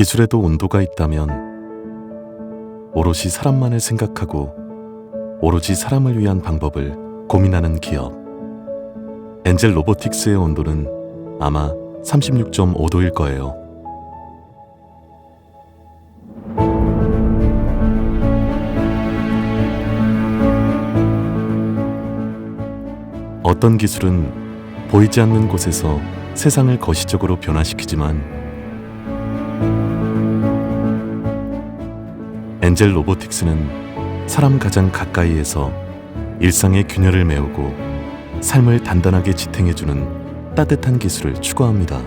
기술에도 온도가 있다면 오롯이 사람만을 생각하고 오로지 사람을 위한 방법을 고민하는 기업. 엔젤 로보틱스의 온도는 아마 36.5도일 거예요. 어떤 기술은 보이지 않는 곳에서 세상을 거시적으로 변화시키지만 엔젤 로보틱스는 사람 가장 가까이에서 일상의 균열을 메우고 삶을 단단하게 지탱해주는 따뜻한 기술을 추구합니다.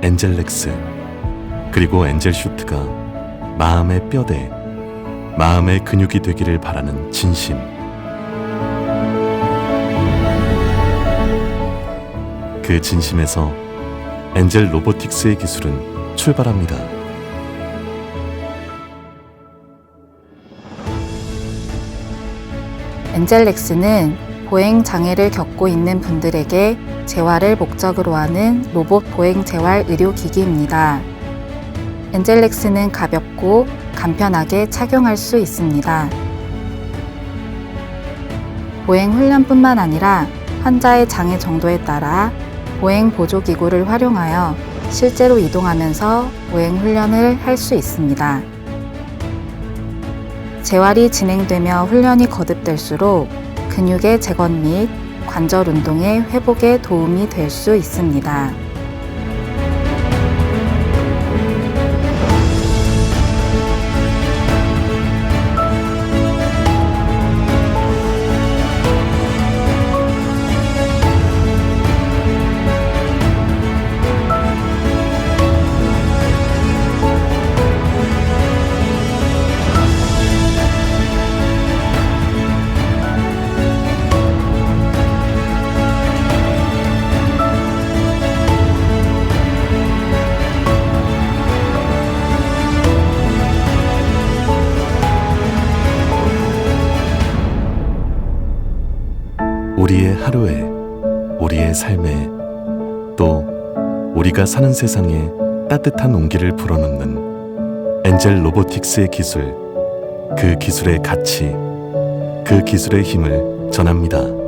엔젤렉스 그리고 엔젤 슈트가 마음의 뼈대, 마음의 근육이 되기를 바라는 진심. 그 진심에서 엔젤 로보틱스의 기술은 출발합니다. 엔젤렉스는 보행 장애를 겪고 있는 분들에게 재활을 목적으로 하는 로봇 보행 재활 의료 기기입니다. 엔젤렉스는 가볍고 간편하게 착용할 수 있습니다. 보행 훈련뿐만 아니라 환자의 장애 정도에 따라 보행 보조 기구를 활용하여 실제로 이동하면서 보행 훈련을 할 수 있습니다. 재활이 진행되며 훈련이 거듭될수록 근육의 재건 및 관절 운동의 회복에 도움이 될 수 있습니다. 우리의 하루에, 우리의 삶에, 또 우리가 사는 세상에 따뜻한 온기를 불어넣는 엔젤 로보틱스의 기술, 그 기술의 가치, 그 기술의 힘을 전합니다.